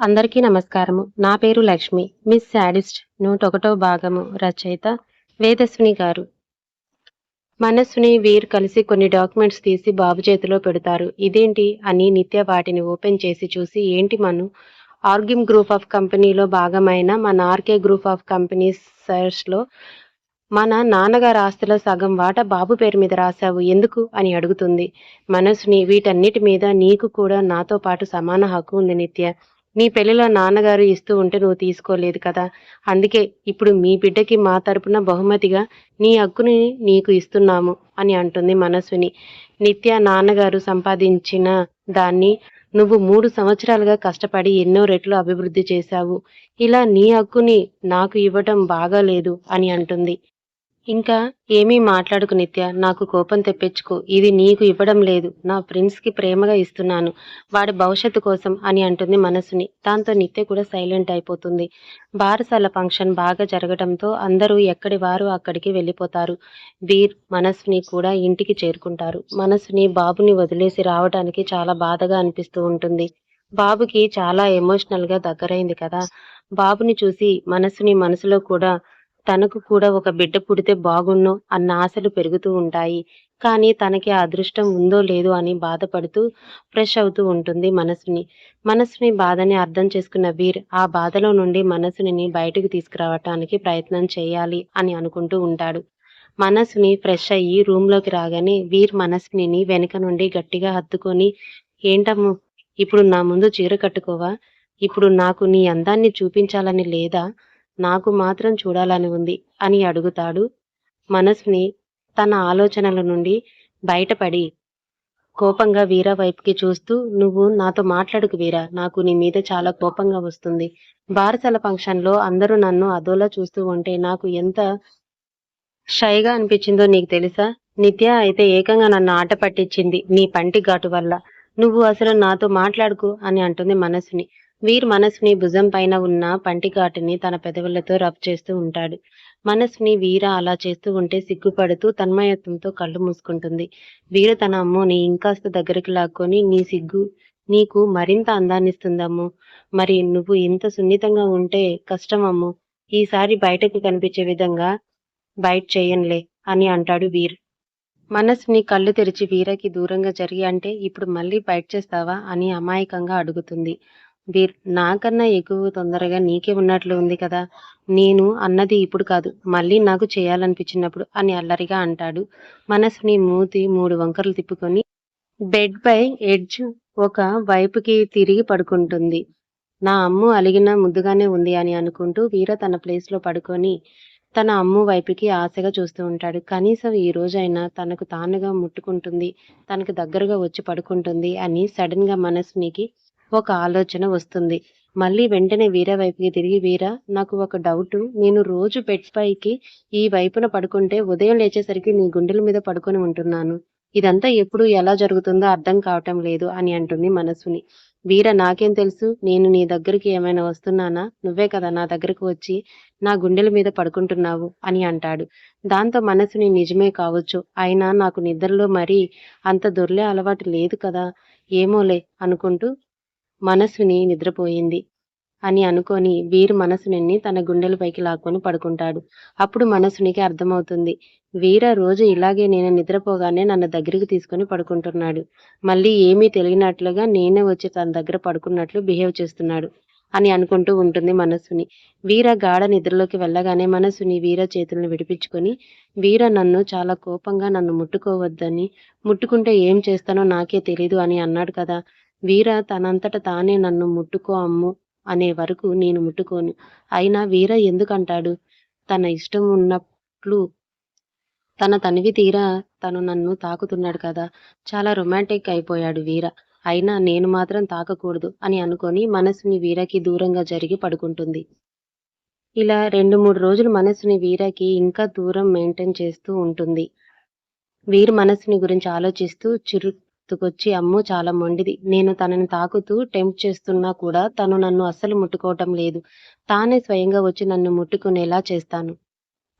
అందరికీ నమస్కారము. నా పేరు లక్ష్మి. మిస్ శాడిస్ట్ నూట ఒకటో భాగము రచయిత వేదస్విని గారు. మనస్సుని వీర్ కలిసి కొన్ని డాక్యుమెంట్స్ తీసి బాబు చేతిలో పెడతారు. ఇదేంటి అని నిత్య వాటిని ఓపెన్ చేసి చూసి ఏంటి మను? ఆర్గిమ్ గ్రూప్ ఆఫ్ కంపెనీలో భాగమైన మన ఆర్కే గ్రూప్ ఆఫ్ కంపెనీస్లో మన నాన్నగారి ఆస్తిలో సగం వాటా బాబు పేరు మీద రాశావు ఎందుకు అని అడుగుతుంది. మనసుని వీటన్నిటి మీద నీకు కూడా నాతో పాటు సమాన హక్కు ఉంది నిత్య. నీ పెళ్ళిలో నాన్నగారు ఇస్తూ ఉంటే నువ్వు తీసుకోలేదు కదా. అందుకే ఇప్పుడు మీ బిడ్డకి మా తరపున బహుమతిగా నీ హక్కుని నీకు ఇస్తున్నాము అని అంటుంది మనస్విని. నిత్య నాన్నగారు సంపాదించిన దాన్ని నువ్వు మూడు సంవత్సరాలుగా కష్టపడి ఎన్నో రెట్లు అభివృద్ధి చేశావు. ఇలా నీ హక్కుని నాకు ఇవ్వటం బాగాలేదు అని అంటుంది. ఇంకా ఏమీ మాట్లాడుకు నిత్య. నాకు కోపం తెప్పించుకో. ఇది నీకు ఇవ్వడం లేదు. నా ఫ్రెండ్స్కి ప్రేమగా ఇస్తున్నాను. వాడి భవిష్యత్తు కోసం అని అంటుంది మనసుని. దాంతో నిత్య కూడా సైలెంట్ అయిపోతుంది. బారసాల ఫంక్షన్ బాగా జరగడంతో అందరూ ఎక్కడి వారు అక్కడికి వెళ్ళిపోతారు. వీర్ మనసుని కూడా ఇంటికి చేరుకుంటారు. మనసుని బాబుని వదిలేసి రావడానికి చాలా బాధగా అనిపిస్తూ ఉంటుంది. బాబుకి చాలా ఎమోషనల్గా దగ్గరైంది కదా. బాబుని చూసి మనసుని మనసులో కూడా తనకు కూడా ఒక బిడ్డ పుడితే బాగుండు అన్న ఆశలు పెరుగుతూ ఉంటాయి. కానీ తనకి ఆ అదృష్టం ఉందో లేదో అని బాధపడుతూ ఫ్రెష్ అవుతూ ఉంటుంది మనసుని. మనసుని బాధని అర్థం చేసుకున్న వీర్ ఆ బాధలో నుండి మనసుని బయటకు తీసుకురావటానికి ప్రయత్నం చేయాలి అని అనుకుంటూ ఉంటాడు. మనసుని ఫ్రెష్ అయ్యి రూమ్లోకి రాగానే వీర్ మనసుని వెనుక నుండి గట్టిగా హత్తుకొని ఏంటమ్ము ఇప్పుడు నా ముందు చీర కట్టుకోవా? ఇప్పుడు నాకు నీ అందాన్ని చూపించాలని లేదా? నాకు మాత్రం చూడాలని ఉంది అని అడుగుతాడు. మనసుని తన ఆలోచనల నుండి బయటపడి కోపంగా వీరా వైపుకి చూస్తూ నువ్వు నాతో మాట్లాడుకు వీరా నాకు నీ మీద చాలా కోపంగా వస్తుంది. బారసల ఫంక్షన్లో అందరూ నన్ను అదోలా చూస్తూ ఉంటే నాకు ఎంత షైగా అనిపించిందో నీకు తెలుసా? నిత్య అయితే ఏకంగా నన్ను ఆట పట్టించింది నీ పంటి ఘాటు వల్ల. నువ్వు అసలు నాతో మాట్లాడుకు అని అంటుంది మనసుని వీర్ మనస్ని భుజం పైన ఉన్న పంటికాటిని తన పెదవులతో రబ్ చేస్తూ ఉంటాడు. మనస్ని వీర అలా చేస్తూ ఉంటే సిగ్గుపడుతూ తన్మయత్వంతో కళ్ళు మూసుకుంటుంది. వీర తన అమ్మని ఇంకాస్త దగ్గరికి లాక్కొని నీ సిగ్గు నీకు మరింత అందాన్నిస్తుందమ్ము. మరి నువ్వు ఇంత సున్నితంగా ఉంటే కష్టం అమ్ము. ఈసారి బయటకు కనిపించే విధంగా బయట చేయనులే అని అంటాడు వీర్. మనస్ని కళ్ళు తెరిచి వీరకి దూరంగా జరిగి అంటే ఇప్పుడు మళ్ళీ బయట చేస్తావా? అని అమాయకంగా అడుగుతుంది. వీర్ నాకన్నా ఎక్కువ తొందరగా నీకే ఉన్నట్లు ఉంది కదా. నేను అన్నది ఇప్పుడు కాదు. మళ్ళీ నాకు చేయాలనిపించినప్పుడు అని అల్లరిగా అంటాడు. మనసుని మూతి మూడు వంకరలు తిప్పుకొని బెడ్ పై ఎడ్జ్ ఒక వైపుకి తిరిగి పడుకుంటుంది. నా అమ్ము అలిగిన ముద్దుగానే ఉంది అని అనుకుంటూ వీర తన ప్లేస్లో పడుకొని తన అమ్ము వైపుకి ఆశగా చూస్తూ ఉంటాడు. కనీసం ఈ రోజైనా తనకు తానుగా ముట్టుకుంటుంది. తనకు దగ్గరగా వచ్చి పడుకుంటుంది అని సడన్గా మనసునికి ఒక ఆలోచన వస్తుంది. మళ్ళీ వెంటనే వీర వైపుకి తిరిగి వీర నాకు ఒక డౌట్ నేను రోజు బెడ్ పైకి ఈ వైపున పడుకుంటే ఉదయం లేచేసరికి నీ గుండెల మీద పడుకొని ఉంటున్నాను. ఇదంతా ఎప్పుడు ఎలా జరుగుతుందో అర్థం కావటం లేదు అని అంటుంది మనసుని. వీర నాకేం తెలుసు? నేను నీ దగ్గరికి ఏమైనా వస్తున్నానా? నువ్వే కదా నా దగ్గరకు వచ్చి నా గుండెల మీద పడుకుంటున్నావు అని అంటాడు. దాంతో మనసుని నిజమే కావచ్చు. అయినా నాకు నిద్రలో మరీ అంత దొర్లే అలవాటు లేదు కదా. ఏమోలే అనుకుంటూ మనసుని నిద్రపోయింది అని అనుకొని వీరు మనసుని తన గుండెలపైకి లాక్కొని పడుకుంటాడు. అప్పుడు మనసునికి అర్థమవుతుంది వీర రోజు ఇలాగే నేను నిద్రపోగానే నన్ను దగ్గరికి తీసుకొని పడుకుంటున్నాడు. మళ్ళీ ఏమీ తెలియనట్లుగా నేనే వచ్చి తన దగ్గర పడుకున్నట్లు బిహేవ్ చేస్తున్నాడు అని అనుకుంటూ ఉంటుంది మనసుని. వీర గాఢ నిద్రలోకి వెళ్ళగానే మనసుని వీర చేతులను విడిపించుకొని వీర నన్ను చాలా కోపంగా నన్ను ముట్టుకోవద్దని ముట్టుకుంటే ఏం చేస్తానో నాకే తెలీదు అని అన్నాడు కదా. వీర తనంతట తానే నన్ను ముట్టుకో అమ్ము అనే వరకు నేను ముట్టుకోను. అయినా వీర ఎందుకంటాడు? తన ఇష్టం ఉన్నట్లు తన తనివి తీరా తను నన్ను తాకుతున్నాడు కదా? చాలా రొమాంటిక్ అయిపోయాడు వీర. అయినా నేను మాత్రం తాకకూడదు అని అనుకొని మనసుని వీరకి దూరంగా జరిగి పడుకుంటుంది. ఇలా రెండు మూడు రోజులు మనసుని వీరకి ఇంకా దూరం మెయింటైన్ చేస్తూ ఉంటుంది. వీరు మనసుని గురించి ఆలోచిస్తూ చిరు గుర్తుకొచ్చి అమ్ము చాలా మొండిది. నేను తనని తాకుతూ టెంప్ట్ చేస్తున్నా కూడా తను నన్ను అస్సలు ముట్టుకోవటం లేదు. తానే స్వయంగా వచ్చి నన్ను ముట్టుకునేలా చేస్తాను.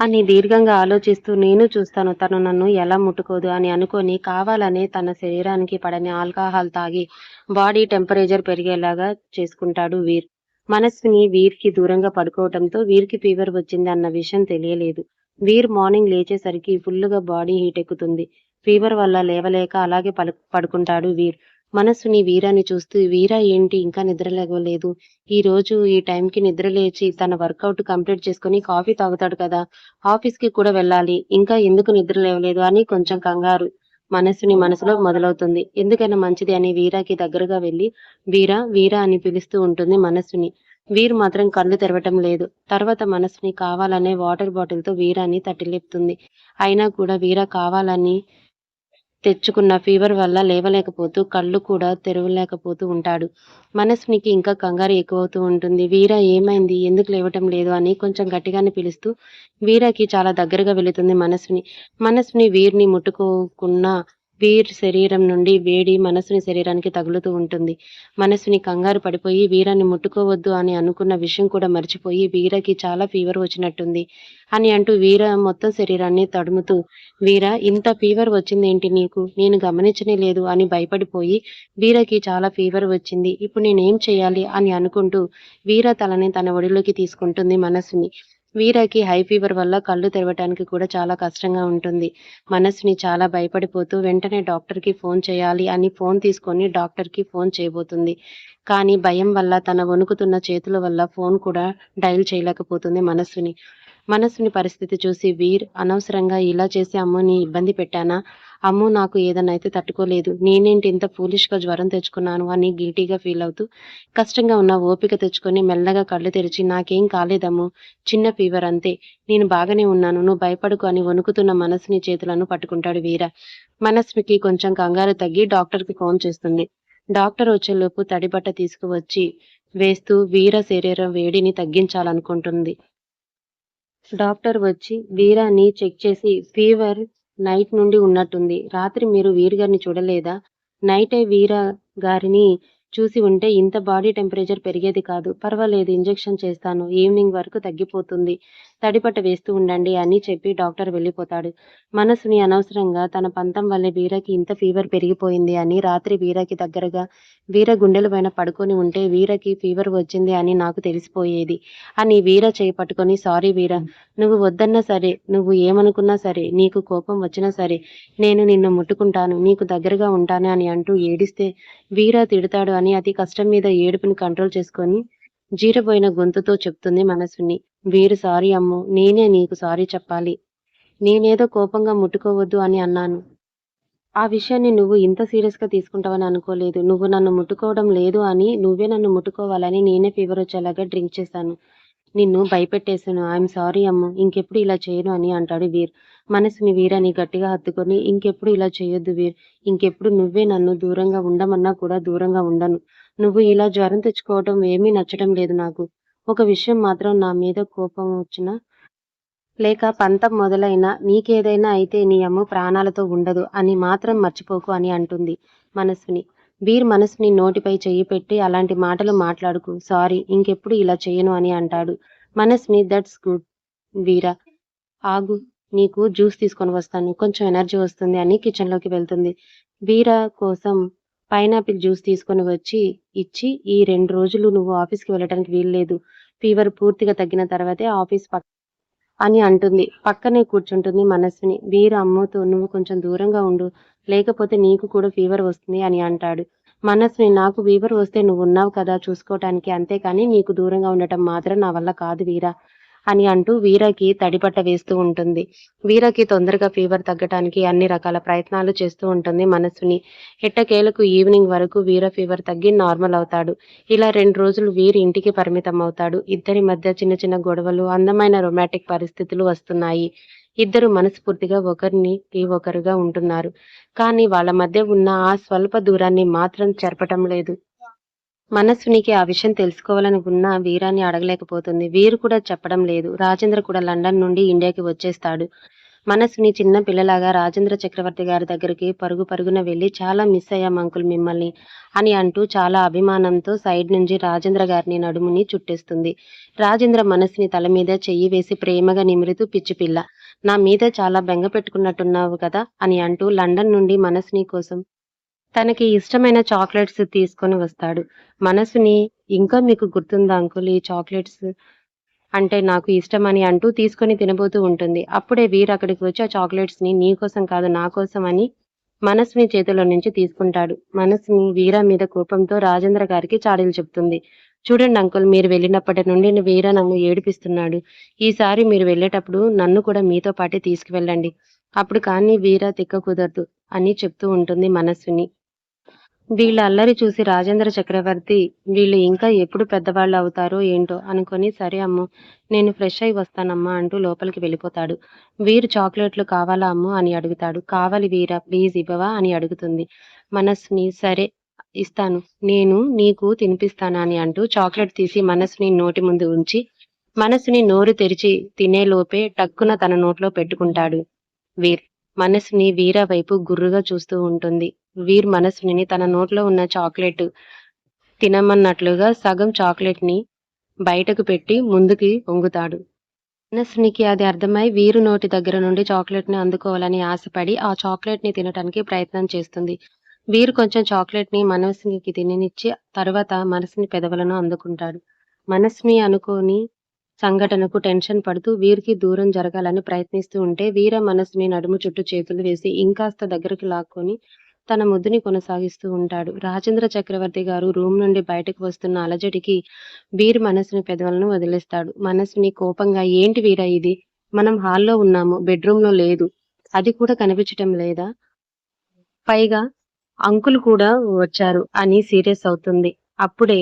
అని దీర్ఘంగా ఆలోచిస్తూ నేను చూస్తాను తను నన్ను ఎలా ముట్టుకోదు అని అనుకొని కావాలనే తన శరీరానికి పడని ఆల్కహాల్ తాగి బాడీ టెంపరేచర్ పెరిగేలాగా చేసుకుంటాడు వీర్. మనస్సుని వీర్కి దూరంగా పడుకోవడంతో వీర్కి ఫీవర్ వచ్చింది అన్న విషయం తెలియలేదు. వీర్ మార్నింగ్ లేచేసరికి ఫుల్లుగా బాడీ హీట్ ఎక్కుతుంది. ఫీవర్ వల్ల లేవలేక అలాగే పలు పడుకుంటాడు వీర్. మనస్సుని వీరాని చూస్తూ వీరా ఏంటి? ఇంకా నిద్ర లేవలేదు. ఈ రోజు ఈ టైంకి నిద్ర లేచి తన వర్కౌట్ కంప్లీట్ చేసుకుని కాఫీ తాగుతాడు కదా. ఆఫీస్కి కూడా వెళ్ళాలి. ఇంకా ఎందుకు నిద్ర లేవలేదు? అని కొంచెం కంగారు. మనస్సుని మనసులో మొదలవుతుంది. ఎందుకైనా మంచిది అని వీరాకి దగ్గరగా వెళ్ళి వీరా వీరా అని పిలుస్తూ ఉంటుంది మనస్సుని. వీర్ మాత్రం కళ్ళు తెరవటం లేదు. తర్వాత మనసుని కావాలనే వాటర్ బాటిల్తో వీరాని తట్టిలేపుతుంది. అయినా కూడా వీరా కావాలని తెచ్చుకున్న ఫీవర్ వల్ల లేవలేకపోతూ కళ్ళు కూడా తెరవలేకపోతూ ఉంటాడు. మనస్సునికి ఇంకా కంగారు ఎక్కువవుతూ ఉంటుంది. వీర ఏమైంది? ఎందుకు లేవటం లేదు? అని కొంచెం గట్టిగానే పిలుస్తూ వీరకి చాలా దగ్గరగా వెళుతుంది మనస్సుని. మనస్సుని వీరిని ముట్టుకోకున్నా వీర్ శరీరం నుండి వేడి మనసుని శరీరానికి తగులుతూ ఉంటుంది. మనసుని కంగారు పడిపోయి వీరాన్ని ముట్టుకోవద్దు అని అనుకున్న విషయం కూడా మర్చిపోయి వీరకి చాలా ఫీవర్ వచ్చినట్టుంది. అని అంటూ వీర మొత్తం శరీరాన్ని తడుముతూ వీర ఇంత ఫీవర్ వచ్చిందేంటి నీకు? నేను గమనించనే లేదు అని భయపడిపోయి వీరకి చాలా ఫీవర్ వచ్చింది. ఇప్పుడు నేనేం చేయాలి? అని అనుకుంటూ వీర తలని తన ఒడిలోకి తీసుకుంటుంది మనసుని. వీరకి హై ఫీవర్ వల్ల కళ్ళు తెరవటానికి కూడా చాలా కష్టంగా ఉంటుంది. మనసుని చాలా భయపడిపోతూ వెంటనే డాక్టర్కి ఫోన్ చేయాలి అని ఫోన్ తీసుకొని డాక్టర్కి ఫోన్ చేయబోతుంది. కానీ భయం వల్ల తన వణుకుతున్న చేతుల వల్ల ఫోన్ కూడా డయల్ చేయలేకపోతుంది మనస్సుని. మనస్సుని పరిస్థితి చూసి వీర్ అనవసరంగా ఇలా చేసి అమ్ముని ఇబ్బంది పెట్టానా? అమ్మో నాకు ఏదైనా అయితే తట్టుకోలేదు. నేనేంటి ఇంత ఫూలిష్గా జ్వరం తెచ్చుకున్నాను అని గిల్టీగా ఫీల్ అవుతూ కష్టంగా ఉన్న ఓపిక తెచ్చుకొని మెల్లగా కళ్ళు తెరిచి నాకేం కాలేదమ్ము చిన్న ఫీవర్ అంతే. నేను బాగానే ఉన్నాను. నువ్వు భయపడుకు అని వణుకుతున్న మనసుని చేతులను పట్టుకుంటాడు వీర. మనస్మికి కొంచెం కంగారు తగ్గి డాక్టర్కి ఫోన్ చేస్తుంది. డాక్టర్ వచ్చేలోపు తడిబట్ట తీసుకువచ్చి వేస్తూ వీర శరీరం వేడిని తగ్గించాలనుకుంటుంది. డాక్టర్ వచ్చి వీరాని చెక్ చేసి ఫీవర్ నైట్ నుండి ఉన్నట్టుంది. రాత్రి మీరు వీర్ గారిని చూడలేదా? నైటే వీర గారిని చూసి ఉంటే ఇంత బాడీ టెంపరేచర్ పెరిగేది కాదు. పర్వాలేదు ఇంజెక్షన్ చేస్తాను. ఈవినింగ్ వరకు తగ్గిపోతుంది. తడిపట్ట వేస్తూ ఉండండి అని చెప్పి డాక్టర్ వెళ్ళిపోతాడు. మనసుని అనవసరంగా తన పంతం వల్లే వీరకి ఇంత ఫీవర్ పెరిగిపోయింది అని రాత్రి వీరకి దగ్గరగా వీర గుండెల పైన పడుకొని ఉంటే వీరకి ఫీవర్ వచ్చింది అని నాకు తెలిసిపోయేది. అని వీర చేపట్టుకొని సారీ వీర నువ్వు వద్దన్నా సరే నువ్వు ఏమనుకున్నా సరే నీకు కోపం వచ్చినా సరే నేను నిన్ను ముట్టుకుంటాను నీకు దగ్గరగా ఉంటాను అని అంటూ ఏడిస్తే వీర తిడతాడు అని అతి కష్టం మీద ఏడుపుని కంట్రోల్ చేసుకొని జీరబోయిన గొంతుతో చెప్తుంది మనసుని. వీరు సారీ అమ్ము నేనే నీకు సారీ చెప్పాలి. నేనేదో కోపంగా ముట్టుకోవద్దు అని అన్నాను. ఆ విషయాన్ని నువ్వు ఇంత సీరియస్గా తీసుకుంటావని అనుకోలేదు. నువ్వు నన్ను ముట్టుకోవడం లేదు అని నువ్వే నన్ను ముట్టుకోవాలని నేనే ఫీవర్ వచ్చేలాగా డ్రింక్ చేశాను. నిన్ను భయపెట్టేశాను. ఐఎమ్ సారీ అమ్ము ఇంకెప్పుడు ఇలా చేయను అని అంటాడు వీర్. మనసుని వీరని గట్టిగా హత్తుకొని ఇంకెప్పుడు ఇలా చేయొద్దు వీర్. ఇంకెప్పుడు నువ్వే నన్ను దూరంగా ఉండమన్నా కూడా దూరంగా ఉండను. నువ్వు ఇలా జ్వరం తెచ్చుకోవడం ఏమీ నచ్చడం లేదు నాకు. ఒక విషయం మాత్రం నా మీద కోపం వచ్చిన లేక పంతం మొదలైనా నీకేదైనా అయితే నీ అమ్మ ప్రాణాలతో ఉండదు అని మాత్రం మర్చిపోకు అని అంటుంది మనస్విని. వీర్ మనసుని నోటిపై చెయ్యి పెట్టి అలాంటి మాటలు మాట్లాడుకు సారీ ఇంకెప్పుడు ఇలా చేయను అని అంటాడు. మనస్ని దట్స్ గుడ్ వీరా ఆగు నీకు జ్యూస్ తీసుకొని వస్తాను కొంచెం ఎనర్జీ వస్తుంది అని కిచెన్లోకి వెళ్తుంది. వీరా కోసం పైనాపిల్ జ్యూస్ తీసుకొని వచ్చి ఇచ్చి ఈ రెండు రోజులు నువ్వు ఆఫీస్కి వెళ్ళడానికి వీల్లేదు. ఫీవర్ పూర్తిగా తగ్గిన తర్వాతే ఆఫీస్ పక్క అని అంటుంది. పక్కనే కూర్చుంటుంది మనస్విని. వీరు అమ్మతో నువ్వు కొంచెం దూరంగా ఉండు. లేకపోతే నీకు కూడా ఫీవర్ వస్తుంది అని అంటాడు. మనస్విని నాకు ఫీవర్ వస్తే నువ్వు ఉన్నావు కదా చూసుకోవటానికి అంతేకాని నీకు దూరంగా ఉండటం మాత్రం నా వల్ల కాదు వీరా. అని అంటూ వీరకి తడిపట్ట వేస్తూ ఉంటుంది. వీరకి తొందరగా ఫీవర్ తగ్గటానికి అన్ని రకాల ప్రయత్నాలు చేస్తూ ఉంటుంది మనసుని ఎట్టకేలకు ఈవినింగ్ వరకు వీర ఫీవర్ తగ్గి నార్మల్ అవుతాడు. ఇలా రెండు రోజులు వీరి ఇంటికి పరిమితం అవుతాడు. ఇద్దరి మధ్య చిన్న చిన్న గొడవలు అందమైన రొమాంటిక్ పరిస్థితులు వస్తున్నాయి. ఇద్దరు మనస్ఫూర్తిగా ఒకరిని ఒకరుగా ఉంటున్నారు. కానీ వాళ్ళ మధ్య ఉన్న ఆ స్వల్ప దూరాన్ని మాత్రం చెరపటం లేదు. మనస్సునికి ఆ విషయం తెలుసుకోవాలని ఉన్న వీరాన్ని అడగలేకపోతుంది. వీరు కూడా చెప్పడం లేదు. రాజేంద్ర కూడా లండన్ నుండి ఇండియాకి వచ్చేస్తాడు. మనస్సుని చిన్న పిల్లలాగా రాజేంద్ర చక్రవర్తి గారి దగ్గరికి పరుగు పరుగున వెళ్ళి చాలా మిస్ అయ్యాం అంకుల్ మిమ్మల్ని అని అంటూ చాలా అభిమానంతో సైడ్ నుంచి రాజేంద్ర గారిని నడుముని చుట్టేస్తుంది. రాజేంద్ర మనస్సుని తల మీద చెయ్యి వేసి ప్రేమగా నిమురుతూ పిచ్చి పిల్ల నా మీద చాలా బెంగ పెట్టుకున్నట్టున్నావు కదా అని అంటూ లండన్ నుండి మనస్సుని కోసం తనకి ఇష్టమైన చాక్లెట్స్ తీసుకొని వస్తాడు. మనసుని ఇంకా మీకు గుర్తుందా అంకుల్? ఈ చాక్లెట్స్ అంటే నాకు ఇష్టమని అంటూ తీసుకొని తినబోతూ ఉంటుంది. అప్పుడే వీర్ అక్కడికి వచ్చి ఆ చాక్లెట్స్ని నీ కోసం కాదు నా కోసం అని మనసుని చేతిలో నుంచి తీసుకుంటాడు. మనసుని వీర మీద కోపంతో రాజేంద్ర గారికి చాడీలు చెప్తుంది. చూడండి అంకుల్ మీరు వెళ్ళినప్పటి నుండి వీర నన్ను ఏడిపిస్తున్నాడు. ఈసారి మీరు వెళ్ళేటప్పుడు నన్ను కూడా మీతో పాటే తీసుకువెళ్ళండి. అప్పుడు కానీ వీర తిక్క కుదరదు అని చెప్తూ ఉంటుంది మనస్సుని వీళ్ళ అల్లరి చూసి రాజేంద్ర చక్రవర్తి వీళ్ళు ఇంకా ఎప్పుడు పెద్దవాళ్ళు అవుతారో ఏంటో అనుకొని సరే అమ్ము నేను ఫ్రెష్ అయి వస్తానమ్మా అంటూ లోపలికి వెళ్ళిపోతాడు. వీరు చాక్లెట్లు కావాలా అమ్ము? అని అడుగుతాడు. కావాలి వీరా ప్లీజ్ ఇవ్వవా? అని అడుగుతుంది. మనస్సుని సరే ఇస్తాను. నేను నీకు తినిపిస్తానా? అని అంటూ చాక్లెట్ తీసి మనస్సుని నోటి ముందు ఉంచి మనస్సుని నోరు తెరిచి తినే లోపే టక్కున తన నోట్లో పెట్టుకుంటాడు వీర్. మనసుని వీర వైపు గుర్రుగా చూస్తూ ఉంటుంది. వీర్ మనస్సుని తన నోట్లో ఉన్న చాక్లెట్ తినమన్నట్లుగా సగం చాక్లెట్ని బయటకు పెట్టి ముందుకి వంగుతాడు. మనసునికి అది అర్థమై వీరు నోటి దగ్గర నుండి చాక్లెట్ని అందుకోవాలని ఆశపడి ఆ చాక్లెట్ని తినడానికి ప్రయత్నం చేస్తుంది. వీరు కొంచెం చాక్లెట్ని మనస్సునికి తిననిచ్చి తర్వాత మనసుని పెదవులను అందుకుంటాడు. మనసుని అనుకోని సంఘటనకు టెన్షన్ పడుతూ వీరికి దూరం జరగాలని ప్రయత్నిస్తూ ఉంటే వీర మనసుని నడుము చుట్టూ చేతులు వేసి ఇంకాస్త దగ్గరకు లాక్కొని తన ముద్దుని కొనసాగిస్తూ ఉంటాడు. రాజేంద్ర చక్రవర్తి గారు రూమ్ నుండి బయటకు వస్తున్న అలజడికి వీర్ మనసుని పెదవులను వదిలేస్తాడు. మనసుని కోపంగా ఏంటి వీరా ఇది? మనం హాల్లో ఉన్నాము బెడ్రూమ్లో లేదు. అది కూడా కనిపించటం లేదా? పైగా అంకుల్ కూడా వచ్చారు అని సీరియస్ అవుతుంది. అప్పుడే